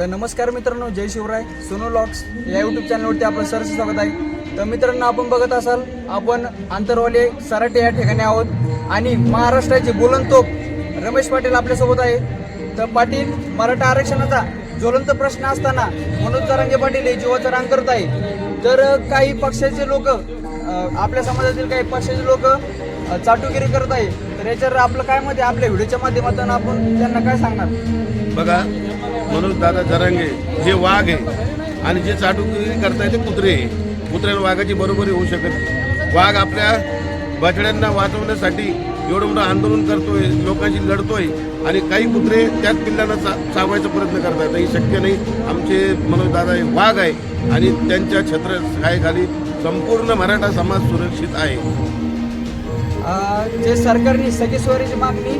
तर नमस्कार मित्रांनो जय शिवराय. सोनो लॉक्स या यूट्यूब चॅनलवरती आपलं सरचं स्वागत आहे. तर मित्रांनो आपण बघत असाल आपण आंतरवाले सराटे या ठिकाणी आहोत. आणि महाराष्ट्राचे बोलनतोप रमेश पाटील आपल्यासोबत आहे. तर पाटील मराठा आरक्षणाचा ज्वलंत प्रश्न असताना मनोज जरांगे पाटील हे जीवाचं रांग करत आहे. तर काही पक्षाचे लोक आपल्या समाजातील काही पक्षाचे लोक चाटुगिरी करत आहे. तर याच्यावर आपलं काय मध्ये आपल्या व्हिडिओच्या माध्यमातून आपण त्यांना काय सांगणार? बघा मनोज दादा जरांगे जे वाघ आहे आणि जे चाटुगिरी करताय ते कुत्रे आहे. कुत्र्याला वाघाची बरोबरी होऊ शकत नाही. वाघ आपल्या बछड्यांना वाचवण्यासाठी एवढं मोठं आंदोलन करतोय लोकांशी लढतोय आणि काही कुत्रे त्याच पिल्लांना चा चावायचा प्रयत्न करतात. हे शक्य नाही. आमचे मनोज दादा हे वाघ आहे आणि त्यांच्या छत्र छायेखाली संपूर्ण मराठा समाज सुरक्षित आहे. जे सरकारने सगळी मागणी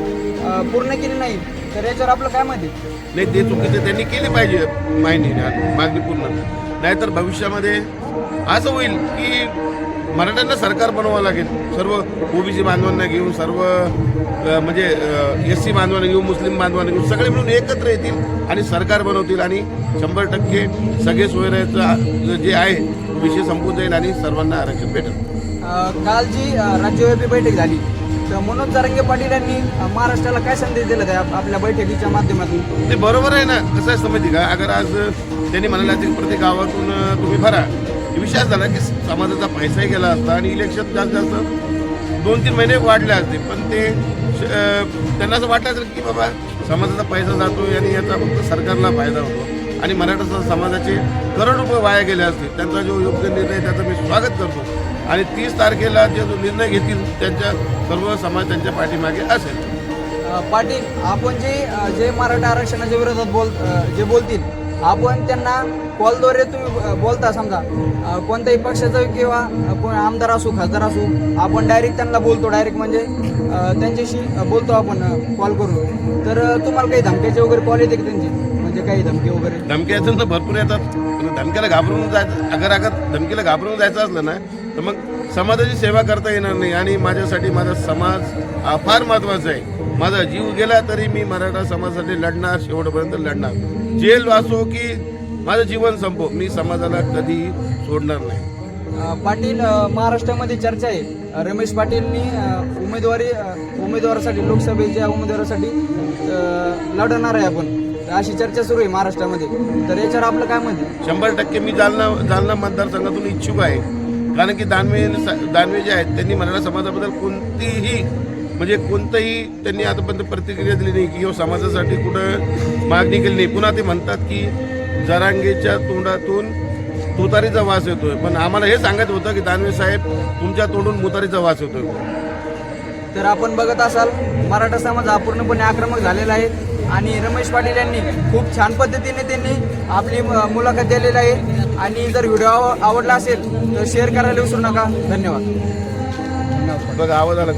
पूर्ण केली नाही तर याच्यावर आपलं काय मत आहे? नाही ते चुकीचं त्यांनी केली पाहिजे मागणी मागणी पूर्ण. नाहीतर भविष्यामध्ये असं होईल की मराठ्यांना सरकार बनवावं लागेल. सर्व ओबीसी बांधवांना घेऊन सर्व म्हणजे एस सी बांधवांना घेऊन मुस्लिम बांधवांना घेऊन सगळे मिळून एकत्र येतील आणि सरकार बनवतील आणि शंभर टक्के सगळे सोयऱ्याचं जे आहे तो विषय संपून जाईल आणि सर्वांना आरक्षण भेटेल. काल जी राज्यव्यापी बैठक झाली. तर मनोज जारंगे पाटील यांनी महाराष्ट्राला काय संदेश दिला त्या आपल्या बैठकीच्या माध्यमातून? ते बरोबर आहे ना. कसं असतं माहिती का? अगर आज त्यांनी म्हणाला की प्रत्येक गावातून तुम्ही भरा. विश्वास झाला की समाजाचा पैसाही गेला असता आणि इलेक्शन जास्त जास्त दोन तीन महिने वाढले असते. पण ते त्यांना असं वाटलं असेल की बाबा समाजाचा पैसा जातो आणि याचा फक्त सरकारला फायदा होतो. आणि मराठा समाजाचे करोड रुपये वाया गेले असते. त्यांचा जो योग्य निर्णय आहे, त्याचं मी स्वागत करतो. आणि तीस तारखेला जे जो निर्णय घेतील त्यांच्या सर्व समाज त्यांच्या पाठीमागे असेल. पाटील आपण जे जे मराठा आरक्षणाच्या विरोधात बोल जे बोलतील आपण त्यांना कॉलद्वारे तुम्ही बोलता समजा कोणत्याही पक्षाचं किंवा कोण आमदार असू खासदार असू आपण डायरेक्ट त्यांना बोलतो डायरेक्ट म्हणजे त्यांच्याशी बोलतो आपण कॉल करून. तर तुम्हाला काही धमक्याचे वगैरे कॉल येते की त्यांची? म्हणजे काही धमकी वगैरे? धमक्या तर भरपूर येतात. पण धमक्याला घाबरून जायचं अगर अगर धमकीला घाबरून जायचं असलं ना तर मग समाजाची सेवा करता येणार नाही. आणि माझ्यासाठी माझा समाज हा फार महत्त्वाचा आहे. माझा जीव गेला तरी मी मराठा समाजासाठी लढणार शेवटपर्यंत लढणार. जेल वाचो की माझं जीवन संपो. मी समाजाला कधी सोडणार नाही. पाटील महाराष्ट्रामध्ये चर्चा आहे. रमेश पाटीलनी उमेदवारी उमेदवारासाठी लोकसभेच्या उमेदवारासाठी लढणार आहे आपण. अशी चर्चा सुरू आहे महाराष्ट्रामध्ये. तर याच्यावर आपलं काय मत शंभर टक्के मी जालना जालना मतदारसंघातून इच्छुक आहे. कारण की दानवे दानवे जे आहेत त्यांनी मराठा समाजाबद्दल कोणतीही म्हणजे कोणतंही त्यांनी आतापर्यंत प्रतिक्रिया दिली नाही की किंवा समाजासाठी कुठं मागणी केली नाही. पुन्हा ते म्हणतात की जरांगेच्या तोंडातून तुतारीचा वास येतोय. पण आम्हाला हे सांगायचं होतं की दानवे साहेब तुमच्या तोंडून मुतारीचा वास येतोय. तर आपण बघत असाल मराठा समाज हा पूर्णपणे आक्रमक झालेला आहे आणि रमेश पाटील यांनी खूप छान पद्धतीने त्यांनी आपली मुलाखत दिलेली आहे. आणि जर व्हिडिओ आव- आवडला असेल तर शेअर करायला विसरू नका. धन्यवाद. बघा आवाज आला